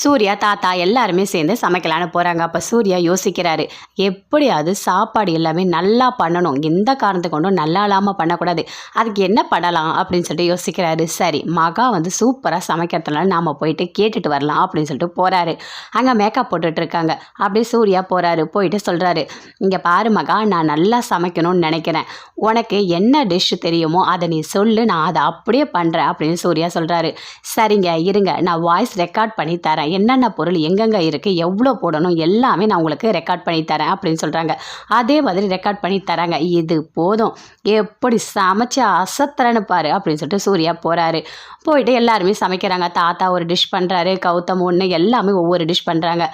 சூர்யா தாத்தா எல்லாருமே சேர்ந்து சமைக்கலான்னு போகிறாங்க அப்போ சூர்யா யோசிக்கிறாரு எப்படியாவது சாப்பாடு எல்லாமே நல்லா பண்ணணும். எந்த காரணத்தை கொண்டும் நல்லா இல்லாமல் பண்ணக்கூடாது. அதுக்கு என்ன பண்ணலாம் அப்படின்னு சொல்லிட்டு யோசிக்கிறாரு. சரி மகா வந்து சூப்பராக சமைக்கிறதுனால நாம் போயிட்டு கேட்டுட்டு வரலாம் அப்படின்னு சொல்லிட்டு போகிறாரு அங்கே மேக்கப் போட்டுட்டு இருக்காங்க. அப்படியே சூர்யா போகிறாரு போயிட்டு சொல்கிறாரு இங்கே பாரு மகா நான் நல்லா சமைக்கணும்னு நினைக்கிறேன். உனக்கு என்ன டிஷ் தெரியுமோ அதை நீ சொல்லு. நான் அதை அப்படியே பண்ணுறேன் அப்படின்னு சூர்யா சொல்கிறாரு சரிங்க இருங்க. நான் வாய்ஸ் ரெக்கார்ட் பண்ணி தரேன். என்னென்ன பொருள் எங்கெங்கே இருக்குது எவ்வளோ போடணும் எல்லாமே நான் உங்களுக்கு ரெக்கார்ட் பண்ணி தரேன் அப்படின்னு சொல்கிறாங்க அதே மாதிரி ரெக்கார்ட் பண்ணி தராங்க. இது போதும். எப்படி சமைச்சு அசத்துறேன்னு பாரு அப்படின்னு சொல்லிட்டு சூர்யா போகிறாரு போயிட்டு எல்லாருமே சமைக்கிறாங்க. தாத்தா ஒரு டிஷ் பண்ணுறாரு கௌதம் ஒன்று எல்லாமே ஒவ்வொரு டிஷ் பண்ணுறாங்க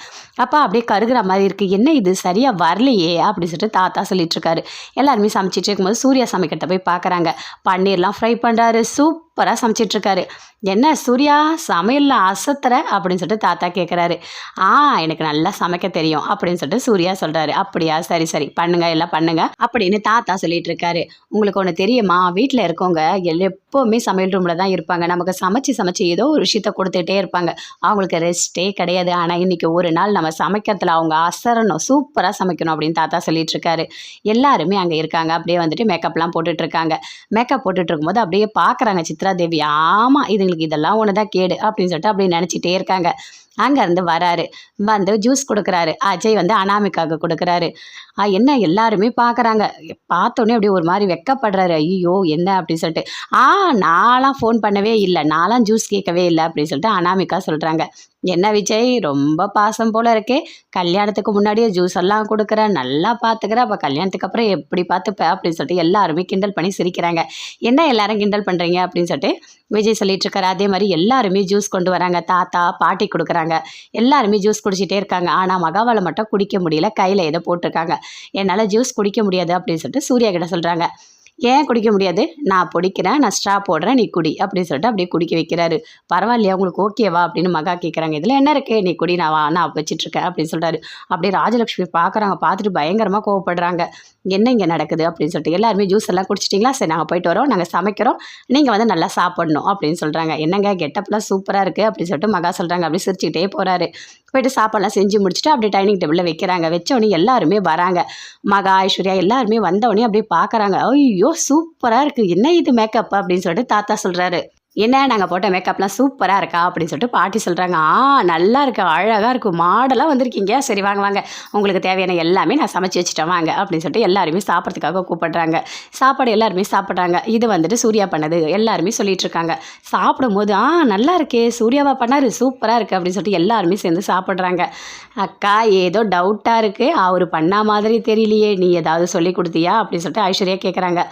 அப்போ அப்படியே கருகிற மாதிரி இருக்குது என்ன இது? சரியாக வரலையே அப்படின்னு சொல்லிட்டு தாத்தா சொல்லிட்டு இருக்காரு. எல்லாருமே சமைச்சிட்டு இருக்கும்போது சூர்யா சமைக்கிறத போய் பார்க்குறாங்க பன்னீர்லாம் ஃப்ரை பண்ணுறாரு சூப் சூப்பராக சமைச்சிட்ருக்காரு. என்ன சூர்யா சமையலில் அசத்துற? அப்படின்னு சொல்லிட்டு தாத்தா கேட்குறாரு ஆ எனக்கு நல்லா சமைக்க தெரியும் அப்படின்னு சொல்லிட்டு சூர்யா சொல்கிறாரு அப்படியா? சரி சரி. பண்ணுங்க எல்லாம் பண்ணுங்க அப்படின்னு தாத்தா சொல்லிட்டு இருக்காரு உங்களுக்கு ஒன்று தெரியுமா? வீட்டில் இருக்கவங்க எப்போவுமே சமையல் ரூமில் தான் இருப்பாங்க. நமக்கு சமைச்சு சமைச்சு ஏதோ ஒரு விஷயத்த கொடுத்துட்டே இருப்பாங்க. அவங்களுக்கு ரெஸ்ட்டே கிடையாது. ஆனால் இன்னைக்கு ஒரு நாள் நம்ம சமைக்கிறதுல அவங்க அசரணும். சூப்பராக சமைக்கணும் அப்படின்னு தாத்தா சொல்லிட்டு இருக்காரு எல்லாருமே அங்கே இருக்காங்க. அப்படியே வந்துட்டு மேக்கப்லாம் போட்டுட்டு இருக்காங்க மேக்கப் போட்டுட்டு இருக்கும்போது அப்படியே பார்க்குறாங்க சித்ரா. தேவி ஆமாம் இதுங்களுக்கு இதெல்லாம் ஒன்று தான் கேடு அப்படின்னு சொல்லிட்டு அப்படி நினச்சிட்டே இருக்காங்க. அங்கேருந்து வராரு. வந்து ஜூஸ் கொடுக்குறாரு. அஜய் வந்து அனாமிக்காவுக்கு கொடுக்குறாரு. என்ன எல்லாருமே பார்க்குறாங்க. பார்த்தோன்னே அப்படியே ஒரு மாதிரி வெக்கப்படுறாரு. ஐயோ என்ன அப்படின்னு சொல்லிட்டு. ஆ நான்லாம் ஃபோன் பண்ணவே இல்லை. நான்லாம் ஜூஸ் கேட்கவே இல்லை அப்படின்னு சொல்லிட்டு அனாமிக்கா சொல்கிறாங்க என்ன விஜய் ரொம்ப பாசம் போல இருக்கே. கல்யாணத்துக்கு முன்னாடியே ஜூஸ் எல்லாம் கொடுக்குற நல்லா பார்த்துக்கிற. அப்போ கல்யாணத்துக்கு அப்புறம் எப்படி பார்த்துப்ப அப்படின்னு சொல்லிட்டு எல்லாருமே கிண்டல் பண்ணி சிரிக்கிறாங்க. என்ன எல்லாரும் கிண்டல் பண்ணுறீங்க அப்படின்னு சொல்லிட்டு விஜய் சொல்லிட்டு இருக்காரு அதே மாதிரி எல்லாருமே ஜூஸ் கொண்டு வராங்க. தாத்தா பாட்டி கொடுக்குறாங்க. எல்லாருமே ஜூஸ் குடிச்சிட்டே இருக்காங்க. ஆனால் மகாவாலை மட்டும் குடிக்க முடியல. கையில் ஏதோ போட்டிருக்காங்க. என்னால் ஜூஸ் குடிக்க முடியாது அப்படின்னு சொல்லிட்டு சூர்யா கிட்ட சொல்கிறாங்க ஏன் குடிக்க முடியாது? நான் பிடிக்கிறேன் நான் ஸ்ட்ரா போடுறேன் நீ குடி அப்படின்னு சொல்லிட்டு அப்படியே குடிக்க வைக்கிறாரு. பரவாயில்லையா உங்களுக்கு ஓகேவா அப்படின்னு மகா கேட்குறாங்க இதில் என்ன இருக்குது நீ குடி நான் வா நான் வச்சிட்ருக்கேன் அப்படின்னு சொல்கிறாரு அப்படியே ராஜலக்ஷ்மி பார்க்குறாங்க பார்த்துட்டு பயங்கரமாக கோவப்படுறாங்க. என்ன இங்கே நடக்குது அப்படின்னு சொல்லிட்டு எல்லாருமே ஜூஸ் எல்லாம் குடிச்சிட்டிங்களா? சரி நாங்கள் போயிட்டு வரோம் நாங்கள் சமைக்கிறோம் நீங்கள் வந்து நல்லா சாப்பிடணும் அப்படின்னு சொல்கிறாங்க என்னங்க கெட்டப்லாம் சூப்பராக இருக்குது அப்படின்னு சொல்லிட்டு மகா சொல்கிறாங்க அப்படி சிரிச்சுக்கிட்டே போகிறாரு போயிட்டு சாப்பாடெலாம் செஞ்சு முடிச்சுட்டு அப்படியே டைனிங் டேபிளில் வைக்கிறாங்க. வச்சோடனே எல்லாருமே வராங்க. மகா ஐஸ்வர்யா எல்லாருமே வந்தவொடனே அப்படியே பார்க்குறாங்க. ஐயோ சூப்பராக இருக்குது என்ன இது மேக்கப் அப்படின்னு சொல்லிட்டு தாத்தா சொல்கிறாரு என்ன நாங்கள் போட்ட மேக்கப்லாம் சூப்பராக இருக்கா? அப்படின்னு சொல்லிட்டு பாட்டி சொல்கிறாங்க ஆ நல்லா இருக்கு அழகாக இருக்கும் மாடலாக வந்திருக்கீங்க. சரி வாங்க வாங்க. உங்களுக்கு தேவையான எல்லாமே நான் சமைச்சு வச்சுட்டேன் வாங்க. அப்படின்னு சொல்லிட்டு எல்லாருமே சாப்பிட்றதுக்காக கூப்பிடுறாங்க. சாப்பாடு எல்லாருமே சாப்பிட்றாங்க. இது வந்துட்டு சூர்யா பண்ணது எல்லாருமே சொல்லிட்டு இருக்காங்க. சாப்பிடும்போது ஆ நல்லா இருக்கே சூர்யாவா பண்ணாரு சூப்பராக இருக்குது அப்படின்னு சொல்லிட்டு எல்லாருமே சேர்ந்து சாப்பிட்றாங்க. அக்கா ஏதோ டவுட்டாக இருக்குது அவர் பண்ணா மாதிரி தெரியலையே. நீ ஏதாவது சொல்லி கொடுத்தியா? அப்படின்னு சொல்லிட்டு ஐஸ்வர்யா கேட்குறாங்க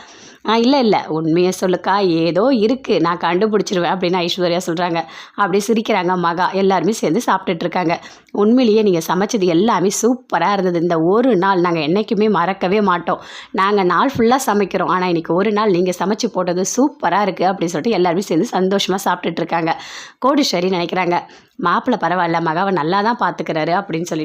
ஆ இல்லை இல்லை. உண்மையை சொல்லுக்கா. ஏதோ இருக்குது நான் கண்டுபிடிச்சிருவேன் அப்படின்னு ஐஸ்வர்யா சொல்கிறாங்க அப்படி சிரிக்கிறாங்க மகா எல்லாருமே சேர்ந்து சாப்பிட்டுட்டு இருக்காங்க. உண்மையிலேயே நீங்கள் சமைச்சது எல்லாமே சூப்பராக இருந்தது. இந்த ஒரு நாள் நாங்கள் என்றைக்குமே மறக்கவே மாட்டோம். நாங்கள் நாள் ஃபுல்லாக சமைக்கிறோம். ஆனால் இன்றைக்கி ஒரு நாள் நீங்கள் சமைச்சு போட்டது சூப்பராக இருக்குது அப்படின்னு சொல்லிட்டு எல்லாருமே சேர்ந்து சந்தோஷமாக சாப்பிட்டுட்டு இருக்காங்க. கோடீஸ்வரி நினைக்கிறாங்க. மாப்பிள்ளை பரவாயில்ல மகாவை நல்லா தான் பார்த்துக்கிறாரு அப்படின்னு சொல்லிட்டு